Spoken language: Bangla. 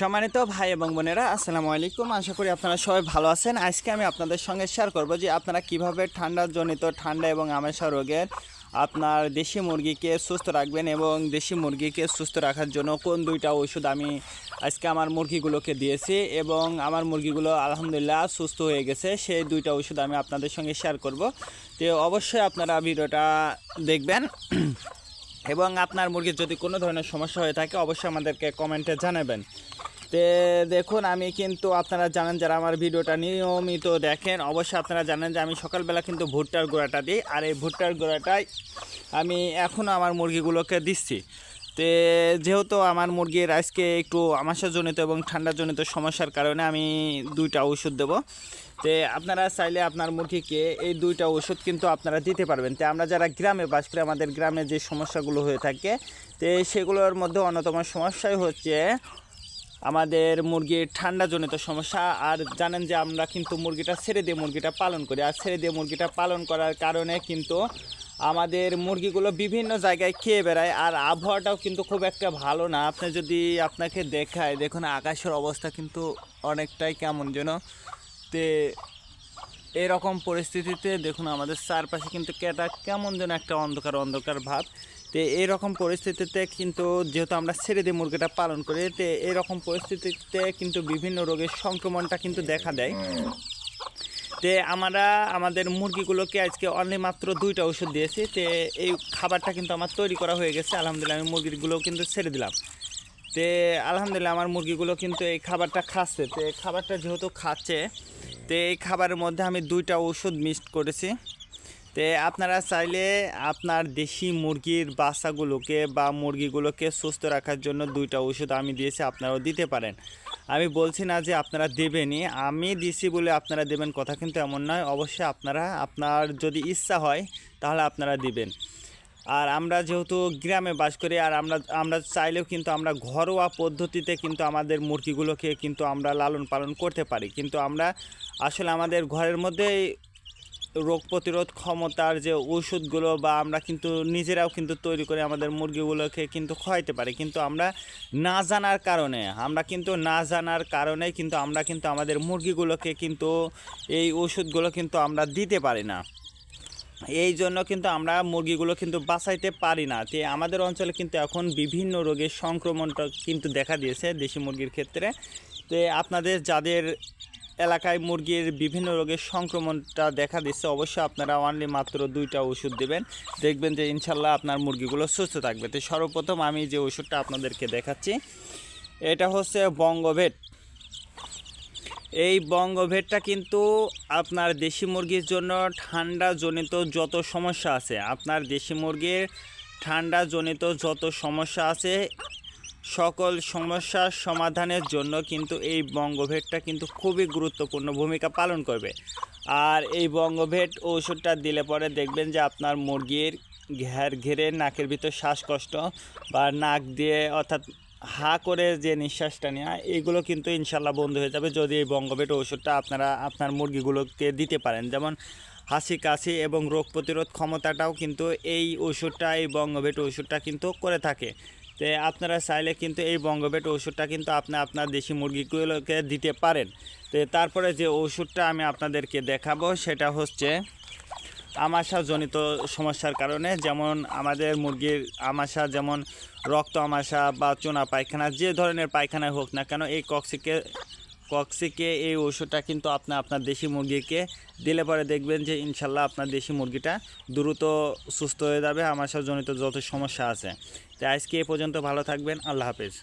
সম্মানিত ভাই এবং বোনেরা, আসসালামু আলাইকুম। আশা করি আপনারা সবাই ভালো আছেন। আজকে আমি আপনাদের সঙ্গে শেয়ার করব যে আপনারা কীভাবে ঠান্ডাজনিত ঠান্ডা এবং আমাশা রোগের আপনার দেশি মুরগিকে সুস্থ রাখবেন এবং দেশি মুরগিকে সুস্থ রাখার জন্য কোন দুইটা ওষুধ আমি আজকে আমার মুরগিগুলোকে দিয়েছি এবং আমার মুরগিগুলো আলহামদুলিল্লাহ সুস্থ হয়ে গেছে। সেই দুইটা ওষুধ আমি আপনাদের সঙ্গে শেয়ার করব। তো অবশ্যই আপনারা ভিডিওটা দেখবেন। এবং আপনার মুরগির যদি কোনো ধরনের সমস্যা হয়ে থাকে, অবশ্যই আমাদেরকে কমেন্টে জানাবেন। তে দেখুন, আমি কিন্তু আপনারা জানেন যারা আমার ভিডিওটা নিয়মিত দেখেন, অবশ্যই আপনারা জানেন যে আমি সকালবেলা কিন্তু ভুট্টার গোড়াটা দিই। আর এই ভুট্টার গোড়াটাই আমি এখনও আমার মুরগিগুলোকে দিচ্ছি। তে যেহেতু আমার মুরগির আজকে একটু আমাশাজনিত এবং ঠান্ডাজনিত সমস্যার কারণে আমি দুইটা ওষুধ দেবো। তে আপনারা চাইলে আপনার মুরগিকে এই দুইটা ওষুধ কিন্তু আপনারা দিতে পারবেন। তে আমরা যারা গ্রামে বাস করি, আমাদের গ্রামে যে সমস্যাগুলো হয়ে থাকে, তে সেগুলোর মধ্যে অন্যতম সমস্যাই হচ্ছে আমাদের মুরগির ঠান্ডাজনিত সমস্যা, আর জানেন যে আমরা কিন্তু মুরগিটা ছেড়ে দিয়ে মুরগিটা পালন করি। আর ছেড়ে দিয়ে মুরগিটা পালন করার কারণে কিন্তু আমাদের মুরগিগুলো বিভিন্ন জায়গায় খেয়ে বেড়ায়, আর আবহাওয়াটাও কিন্তু খুব একটা ভালো না। আপনি যদি আপনাকে দেখায়, দেখুন আকাশের অবস্থা কিন্তু অনেকটাই কেমন যেন। তে এরকম পরিস্থিতিতে দেখুন আমাদের চারপাশে কিন্তু কেটা কেমন যেন একটা অন্ধকার অন্ধকার ভাব। তো এইরকম পরিস্থিতিতে কিন্তু যেহেতু আমরা ছেড়ে দিয়ে মুরগিটা পালন করি, তো এরকম পরিস্থিতিতে কিন্তু বিভিন্ন রোগের সংক্রমণটা কিন্তু দেখা দেয়। তে আমরা, আমাদের মুরগিগুলোকে আজকে অনলি মাত্র দুইটা ওষুধ দিয়েছি, তে এই খাবারটা কিন্তু আমার তৈরি করা হয়ে গেছে, আলহামদুলিল্লাহ আমি মুরগিগুলো কিন্তু ছেড়ে দিলাম। তে আলহামদুলিল্লাহ আমার মুরগিগুলো কিন্তু এই খাবারটা খাচ্ছে, তো খাবারটা যেহেতু খাচ্ছে, তো এই খাবারের মধ্যে আমি দুইটা ওষুধ মিক্সড করেছি। তে আপনারা চাইলে আপনার দেশি মুরগির বাচ্চাগুলোকে বা মুরগিগুলোকে সুস্থ রাখার জন্য দুইটা ওষুধ আমি দিয়েছি, আপনারাও দিতে পারেন। আমি বলছি না যে আপনারা দেবেনই, আমি দিছি বলে আপনারা দেবেন কথা কিন্তু এমন নয়, অবশ্যই আপনারা, আপনার যদি ইচ্ছা হয় তাহলে আপনারা দিবেন। আর আমরা যেহেতু গ্রামে বাস করি, আর আমরা আমরা চাইলেও কিন্তু আমরা ঘরোয়া পদ্ধতিতে কিন্তু আমাদের মুরগিগুলোকে কিন্তু আমরা লালন পালন করতে পারি। কিন্তু আমরা আসলে আমাদের ঘরের মধ্যেই রোগ প্রতিরোধ ক্ষমতার যে ওষুধগুলো বা আমরা কিন্তু নিজেরাও কিন্তু তৈরি করে আমাদের মুরগিগুলোকে কিন্তু খাওয়াইতে পারি। কিন্তু আমরা না জানার কারণে, আমরা কিন্তু না জানার কারণে কিন্তু আমরা কিন্তু আমাদের মুরগিগুলোকে কিন্তু এই ওষুধগুলো কিন্তু আমরা দিতে পারি না। এই জন্য কিন্তু আমরা মুরগিগুলো কিন্তু বাঁচাইতে পারি না। তো আমাদের অঞ্চলে কিন্তু এখন বিভিন্ন রোগের সংক্রমণটা কিন্তু দেখা দিয়েছে দেশি মুরগির ক্ষেত্রে। তো আপনাদের যাদের এলাকায় মুরগির বিভিন্ন রোগের সংক্রমণটা দেখা দিচ্ছে। অবশ্যই আপনারা অনলি মাত্র দুইটা ওষুধ দেবেন। দেখবেন যে ইনশাল্লাহ আপনার মুরগিগুলো সুস্থ থাকবে। তো সর্বপ্রথম আমি যে ওষুধটা আপনাদেরকে দেখাচ্ছি, এটা হচ্ছে বঙ্গভেট। এই বঙ্গভেটটা কিন্তু আপনার দেশি মুরগির জন্য ঠান্ডাজনিত যত সমস্যা আছে, আপনার দেশি মুরগির ঠান্ডাজনিত যত সমস্যা আছে সকল সমস্যার সমাধানের জন্য কিন্তু এই বঙ্গভেটটা কিন্তু খুবই গুরুত্বপূর্ণ ভূমিকা পালন করবে। আর এই বঙ্গভেট ওষুধটা দিলে পরে দেখবেন যে আপনার মুরগির ঘের ঘেরে নাকের ভিতর শ্বাসকষ্ট বা নাক দিয়ে অর্থাৎ হা করে যে নিঃশ্বাসটা নেওয়া এইগুলো কিন্তু ইনশাল্লাহ বন্ধ হয়ে যাবে যদি এই বঙ্গভেট ওষুধটা আপনারা, আপনার মুরগিগুলোকে দিতে পারেন। যেমন হাসি কাশি এবং রোগ প্রতিরোধ ক্ষমতাটাও কিন্তু এই ওষুধটা, এই বঙ্গভেট ওষুধটা কিন্তু করে থাকে। তো আপনারা চাইলে কিন্তু এই বঙ্গবেট ওষুধটা কিন্তু আপনি আপনার দেশি মুরগিগুলোকে দিতে পারেন। তো তারপরে যে ওষুধটা আমি আপনাদেরকে দেখাবো, সেটা হচ্ছে আমাশাজনিত সমস্যার কারণে যেমন আমাদের মুরগির আমাশা যেমন রক্ত আমাশা বা চোনা পায়খানা, যে ধরনের পায়খানা হোক না কেন, এই কক্সিকে কক্সিকে এই ওষুধটা কিন্তু আপনি, আপনার দেশি মুরগিকে দিলে পরে দেখবেন যে ইনশাল্লাহ আপনার দেশি মুরগিটা দ্রুত সুস্থ হয়ে যাবে, আমার সাথে জনিত যত সমস্যা আছে। তো আজকে এ পর্যন্ত ভালো থাকবেন, আল্লাহ হাফেজ।